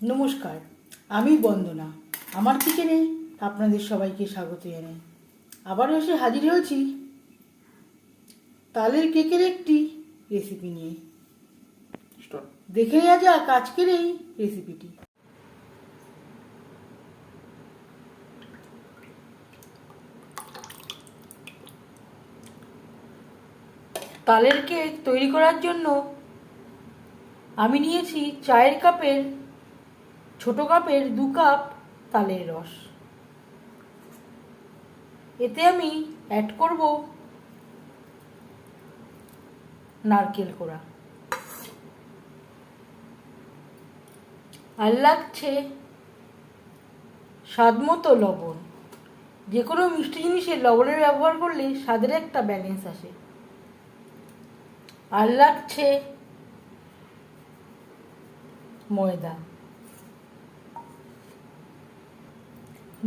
নমস্কার আমি বন্দনা। আমার কিচেনে আপনাদের সবাইকে স্বাগত জানাই। আবার এসে হাজির হয়েছি তালের কেকের একটি রেসিপি নিয়ে। দেখে নেওয়া যাক আজকের এই রেসিপিটি তালের কেক তৈরি করার জন্য আমি নিয়েছি চায়ের কাপের ছোট কাপের দু কাপ তালের রস। এতে আমি অ্যাড করব নারকেল কোড়া। আর লাগছে স্বাদ মতো লবণ। যে কোনো মিষ্টি জিনিসে লবণের ব্যবহার করলে স্বাদের একটা ব্যালেন্স আসে। আর লাগছে ময়দা।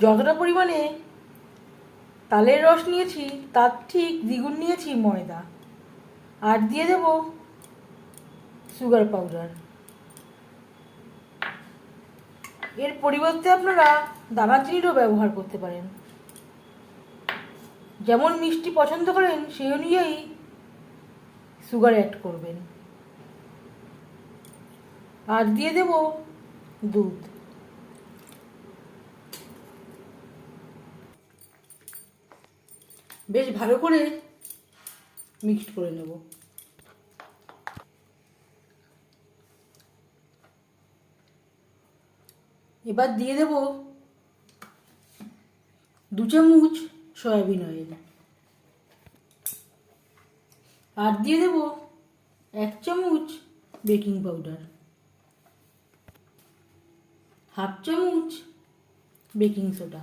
যতটা পরিমাণে তালের রস নিয়েছি, তার ঠিক দ্বিগুণ নিয়েছি ময়দা। আর দিয়ে দেব সুগার পাউডার এর পরিবর্তে আপনারা দানা চিনিরও ব্যবহার করতে পারেন। যেমন মিষ্টি পছন্দ করেন, সেই অনুযায়ী সুগার অ্যাড করবেন। আর দিয়ে দেব দুধ। বেশ ভালো করে মিক্সড করে নেব। এবার দিয়ে দেব দু চামচ সয়াবিন অয়েল। আর দিয়ে দেব এক চামচ বেকিং পাউডার। হাফ চামচ বেকিং সোডা।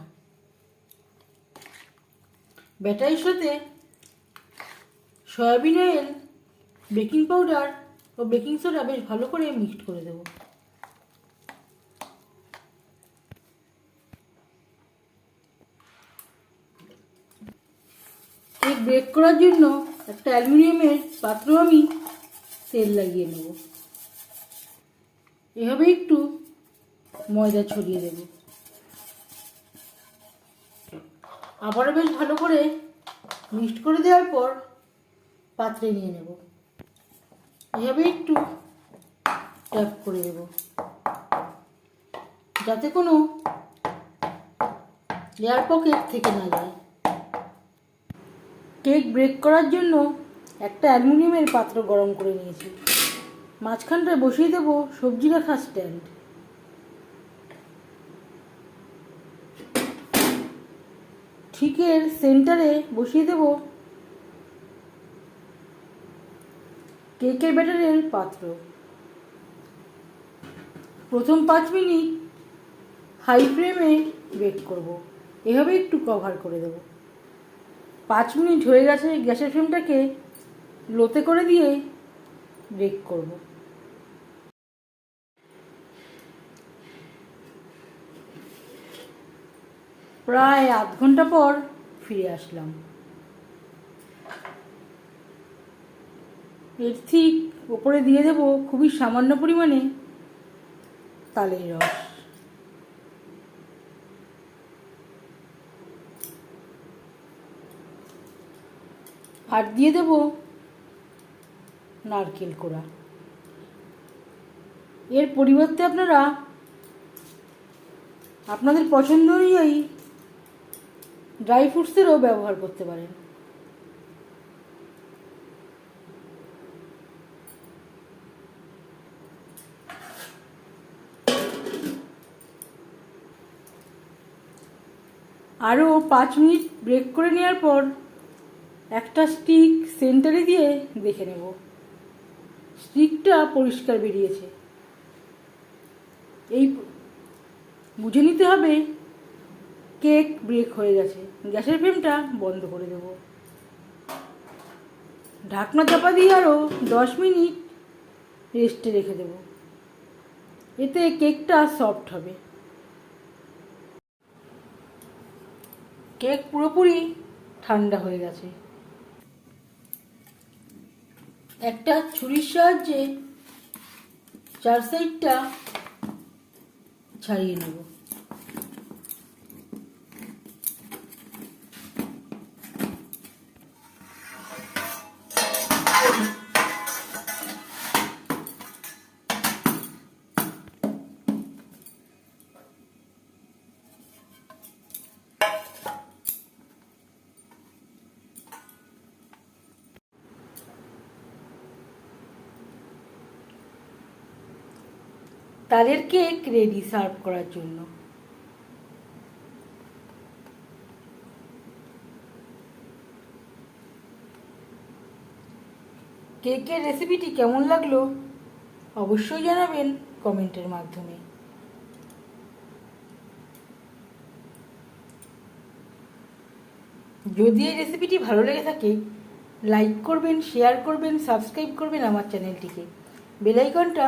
ব্যাটারির সাথে সয়াবিন অয়েল, বেকিং পাউডার ও বেকিং সোডা বেশ ভালো করে মিক্সড করে দেব। কেক বেক করার জন্য একটা অ্যালুমিনিয়ামের পাত্র আমি তেল লাগিয়ে নেব। এভাবে একটু ময়দা ছড়িয়ে দেব। আবারও বেশ ভালো করে মিক্সড করে দেওয়ার পর পাত্রে নিয়ে নেব। এভাবে একটু ট্যাপ করে দেব যাতে কোনো এয়ার পকেট থেকে না যায়। কেক ব্রেক করার জন্য একটা অ্যালুমিনিয়ামের পাত্র গরম করে নিয়েছি। মাঝখানটায় বসিয়ে দেব সবজি রাখা স্ট্যান্ড। ঠিকের সেন্টারে বসিয়ে দেব। কেকের ব্যাটারের পাত্র? প্রথম পাঁচ মিনিট হাই ফ্লেমে বেক করব। এভাবে একটু কভার করে দেব। পাঁচ মিনিট হয়ে গেছে, গ্যাসের ফ্লেমটাকে লোতে করে দিয়ে বেক করব। প্রায় আধ ঘণ্টা পর ফিরে আসলাম। এর ঠিক ওপরে দিয়ে দেব খুবই সামান্য পরিমাণে তালের রস। আর দিয়ে দেব নারকেল কোড়া। এর পরিবর্তে আপনারা আপনাদের পছন্দ অনুযায়ী ড্রাই ফ্রুটসেরও ব্যবহার করতে পারেন। আরও পাঁচ মিনিট ব্রেক করে নেওয়ার পর একটা স্টিক সেন্টারে দিয়ে দেখে নেব। স্টিকটা পরিষ্কার বেরিয়েছে। এই বুঝে নিতে হবে কেক ব্রেক হয়ে গেছে। গ্যাসের ফ্লেমটা বন্ধ করে দেব। ঢাকনা চাপা দিয়ে আরও দশ মিনিট রেস্টে রেখে দেব। এতে কেকটা সফট হবে। কেক পুরোপুরি ঠান্ডা হয়ে গেছে। একটা ছুরির সাহায্যে চার সাইডটা ছাড়িয়ে নেব। তাদের কেক রেডি সার্ভ করার জন্য। কেকের রেসিপিটি কেমন লাগল অবশ্যই জানাবেন কমেন্টের মাধ্যমে। যদি এই রেসিপিটি ভালো লেগে থাকে লাইক করবেন শেয়ার করবেন সাবস্ক্রাইব করবেন আমার চ্যানেলটিকে বেলাইকনটা